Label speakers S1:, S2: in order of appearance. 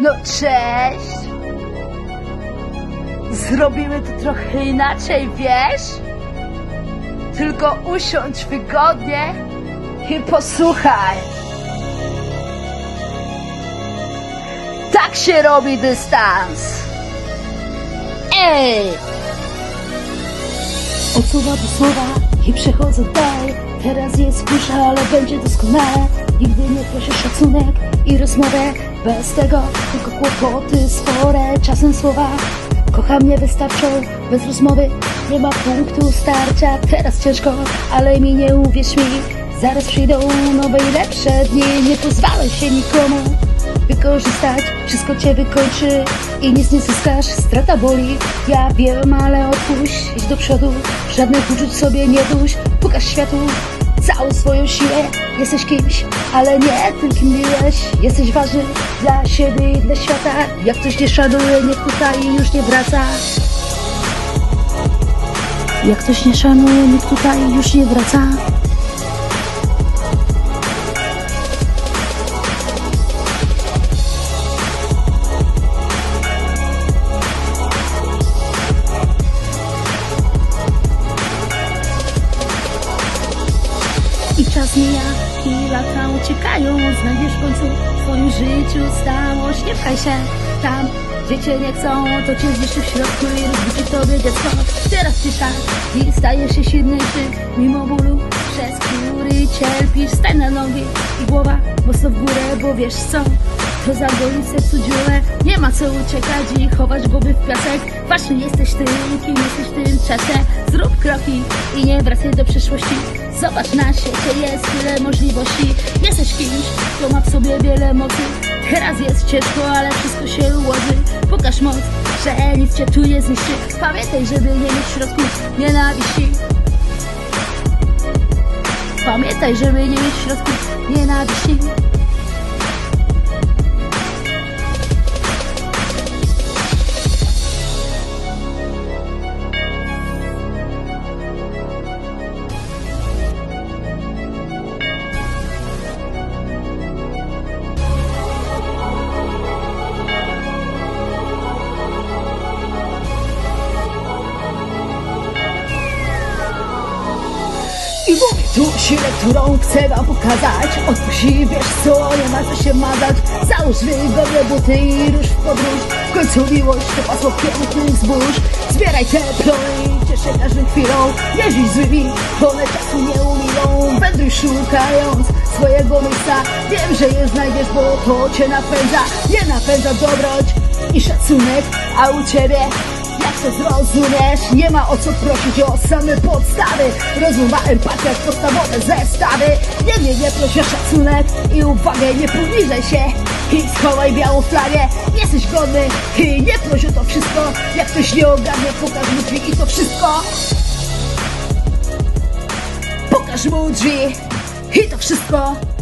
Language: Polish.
S1: No cześć! Zrobimy to trochę inaczej, wiesz? Tylko usiądź wygodnie i posłuchaj. Tak się robi dystans. Ej!
S2: Od słowa do słowa i przechodzę dalej Teraz jest kusza, ale będzie doskonale Nigdy nie proszę szacunek i rozmowę Bez tego tylko kłopoty spore. Czasem słowa kocha mnie wystarczą Bez rozmowy nie ma punktu starcia. Teraz ciężko, ale mi nie uwierz mi Zaraz przyjdą nowe i lepsze dni. Nie pozwalaj się nikomu wykorzystać Wszystko cię wykończy i nic nie zyskasz. Strata boli, ja wiem, ale odpuść. Idź do przodu, żadnych uczuć sobie nie duś. Pokaż światu całą swoją siłę. Jesteś kimś, ale nie tym kim byłeś Jesteś ważny dla siebie i dla świata. Jak ktoś nie szanuje, niech tutaj już nie wraca. Jak ktoś nie szanuje, niech tutaj już nie wraca czas mija i lata uciekają Znajdziesz w końcu w swoim życiu stałość. Nie pchaj się tam, gdzie cię nie chcą To cię zniszczy w środku i rozbici dziecko Teraz cisza i stajesz się silniejszy Mimo bólu, przez który cierpisz. Stań na nogi i głowa mocno w górę Bo wiesz co, to zagoi w sercu dziurę Nie ma co uciekać i chować głowy w piasek. Ważny jesteś ty, kim jesteś w tym czasie. Zrób kroki i nie wracaj do przeszłości. Zobacz na świecie jest tyle możliwości. Jesteś kimś, kto ma w sobie wiele mocy. Teraz jest ciężko, ale wszystko się ułoży. Pokaż moc, że nic cię tu nie zniszczy Pamiętaj, żeby nie mieć w środku. Nienawiści. Pamiętaj, żeby nie mieć w środku. Nienawiści
S1: I mówię tu siłę, którą chcę wam pokazać. Odpuści, wiesz co, nie ma co się mazać. Załóż wygodne buty i rusz w podróż. W końcu miłość to pasło pięknych zbóż. Zbieraj plony i ciesz się każdą chwilą. Żyj złymi, one czasu nie umilą Wędruj szukając swojego miejsca. Wiem, że je znajdziesz, bo to cię napędza. Nie napędza dobroć i szacunek A u ciebie to zrozumiesz? Nie ma o co prosić o same podstawy. Rozuма, empatia, podstawowe zestawy. Nie, nie, nie proś o szacunek i uwagę Nie poniżaj się. I schowaj białą flagę. Jesteś godny. I nie proś o to wszystko. Jak ktoś nie ogarnie, pokaż mu drzwi i to wszystko. Pokaż mu drzwi i to wszystko